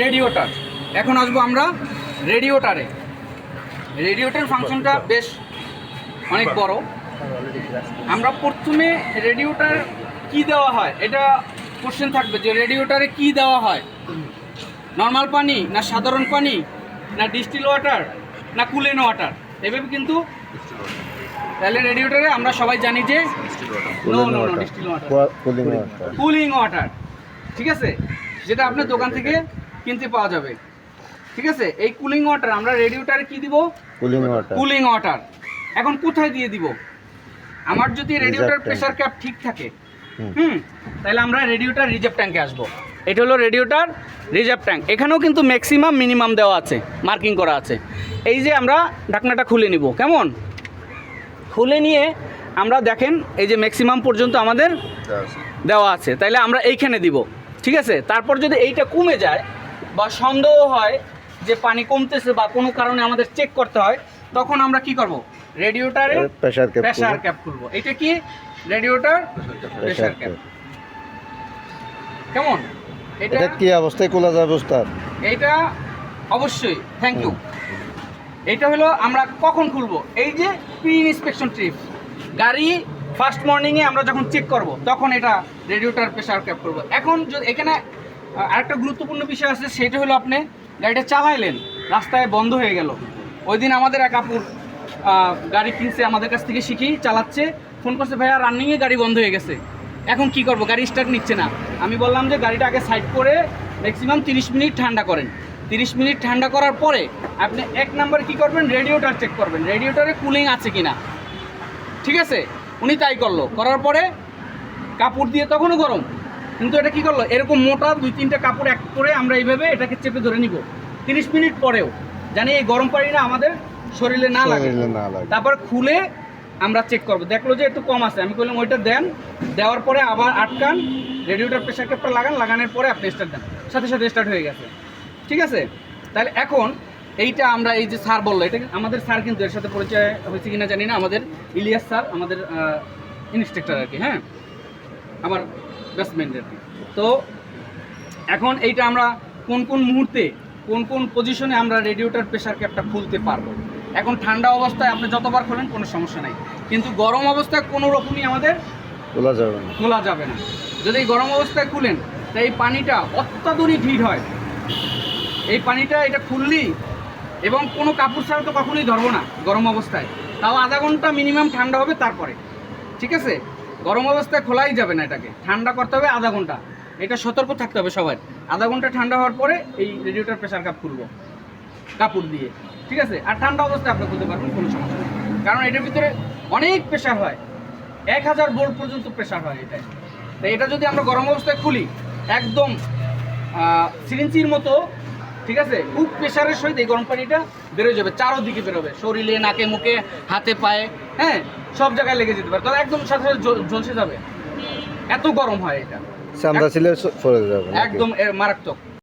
Radiator. এখন আসব আমরা রেডিওটারে। রেডিওটার ফাংশনটা বেশ অনেক বড়। আমরা প্রথমে রেডিওটার কি দেওয়া হয়? এটা কোশ্চেন থাকবে যে রেডিওটারে কি দেওয়া হয়? নর্মাল পানি না সাধারণ পানি? না ডিস্টিল ওয়াটার? না কুলেন ওয়াটার? এভাবে কিন্তু তাহলে রেডিওটারে আমরা সবাই জানি যে no no no distil water. Cooling water. Cooling water. ঠিক আছে? যেটা আপনার দোকান থেকে কিনতে পাওয়া যাবে। ঠিক আছে? এই কুলিং ওয়াটার আমরা রেডিওটারে কি দিব? কুলিং ওয়াটার কুলিং ওয়াটার এখন কোথায় দিয়ে দিব? আমার যদি রেডিওটার প্রেসার ক্যাপ ঠিক থাকে হুম। তাহলে আমরা রেডিওটার রিজার্ভ ট্যাঙ্কে আসব। এটা হলো রেডিওটার রিজার্ভ ট্যাঙ্ক এখানেও কিন্তু ম্যাক্সিমাম মিনিমাম দেওয়া আছে মার্কিং করা আছে। এই যে আমরা ঢাকনাটা খুলে নিব কেমন? খুলে নিয়ে আমরা দেখেন এই যে ম্যাক্সিমাম পর্যন্ত আমাদের দেওয়া আছে। তাইলে আমরা এইখানে দিব ঠিক আছে? তারপর যদি এইটা কমে যায় বা সন্দেহ হয় যে পানি কমতেছে বা কোনো কারণে আমাদের চেক করতে হয় তখন আমরা কি করব? রেডিওটারে প্রেসার ক্যাপ প্রেসার ক্যাপ খুলবো এটা কি? রেডিওটার প্রেসার ক্যাপ কেমন? এটা এটা কি অবস্থায় খোলা যাবে ওস্তাদ এইটা অবশ্যই থ্যাংক ইউ এটা হলো আমরা কখন খুলবো? এই যে প্রি ইন্সপেকশন ট্রিপ গাড়ি ফার্স্ট মর্নিংয়ে আমরা যখন চেক করব তখন এটা রেডিওটার প্রেসার ক্যাপ করব। এখন যদি এখানে আরেকটা গুরুত্বপূর্ণ বিষয় আছে, সেটা হলো আপনি গাড়িটা চালাইলেন, রাস্তায় বন্ধ হয়ে গেল। ওই দিন আমাদের এক আপুর গাড়ি কিনছে, আমাদের কাছ থেকে শিখি, চালাচ্ছে। ফোন করছে, ভাইয়া রানিংয়ে গাড়ি বন্ধ হয়ে গেছে। এখন কি করব? গাড়ি স্টার্ট নিচ্ছে না। আমি বললাম যে, গাড়িটা আগে সাইড করে ম্যাক্সিমাম তিরিশ মিনিট ঠান্ডা করেন। তিরিশ মিনিট ঠান্ডা করার পরে আপনি এক নাম্বার কি করবেন? রেডিওটার চেক করবেন। রেডিওটারে কুলিং আছে কি না ঠিক আছে? উনি তাই করল। করার পরে কাপড় দিয়ে তখনও গরম। কিন্তু এটা কি করল? এরকম মোটা দুই তিনটা কাপড় এক করে আমরা এইভাবে এটাকে চেপে ধরে নিব। তিরিশ মিনিট পরেও। জানি এই গরম আমাদের শরীরে না লাগে। শরীরে না লাগে। তারপর খুলে আমরা চেক করব। দেখল যে একটু কম আছে। আমি বললাম ওইটা দেন। দেওয়ার পরে আবার আটকান। রেডিওটার প্রেশার ক্যাপটা লাগান। লাগানোর পরে আপনি স্টার্ট দেন। সাথে সাথে স্টার্ট হয়ে গেছে। ঠিক আছে? তাহলে এখন এইটা আমরা এই যে স্যার বলল এটা আমাদের স্যার কিন্তু এর সাথে পরিচয় হয়েছে কিনা জানি না। আমাদের ইলিয়াস স্যার আমাদের ইনস্ট্রাক্টর আর কি হ্যাঁ? আমার বেস্টমেন্ট আর কি তো এখন এইটা আমরা কোন কোন মুহূর্তে কোন কোন পজিশনে আমরা রেডিওটার প্রেশার ক্যাপটা খুলতে পারব? এখন ঠান্ডা অবস্থায় আপনি যতবার খোলেন কোনো সমস্যা নাই। কিন্তু গরম অবস্থায় কোনো রকমই আমাদের খোলা যাবে না। খোলা যাবে না। যদি গরম অবস্থায় খুলেন তা এই পানিটা অত্যাধুনিক হিট হয়। এই পানিটা এটা খুললি এবং কোনো কাপড় ছাড়া তো কখনোই ধরবো না গরম অবস্থায়। তাও আধা ঘণ্টা মিনিমাম ঠান্ডা হবে তারপরে। ঠিক আছে? গরম অবস্থায় খোলাই যাবে না এটাকে। ঠান্ডা করতে হবে আধা ঘণ্টা। এটা সতর্ক থাকতে হবে সবাই। আধা ঘণ্টা ঠান্ডা হওয়ার পরে এই রেডিওটার প্রেশার কাপ খুলবো। কাপড় দিয়ে। ঠিক আছে? আর ঠান্ডা অবস্থায় আপনি খুলতে পারবেন, কোনো সমস্যা নেই। কারণ এটার ভিতরে অনেক প্রেশার হয়। এক হাজার ভোল্ট পর্যন্ত প্রেশার হয় এটা তাই এটা যদি আমরা গরম অবস্থায় খুলি, একদম সিরিঞ্চির মতো ঠিক আছে? খুব প্রেশারের সহিত এই গরম পানিটা বেরোয় যাবে চারোদিকে বেরোবে। শরীরে নাকে মুখে হাতে পায়ে হ্যাঁ? সব জায়গায় লেগে যেতে পারে। তবে একদম সাথে সাথে ঝলসে যাবে। এত গরম হয় এটা। ছিল? একদম মারাত্মক।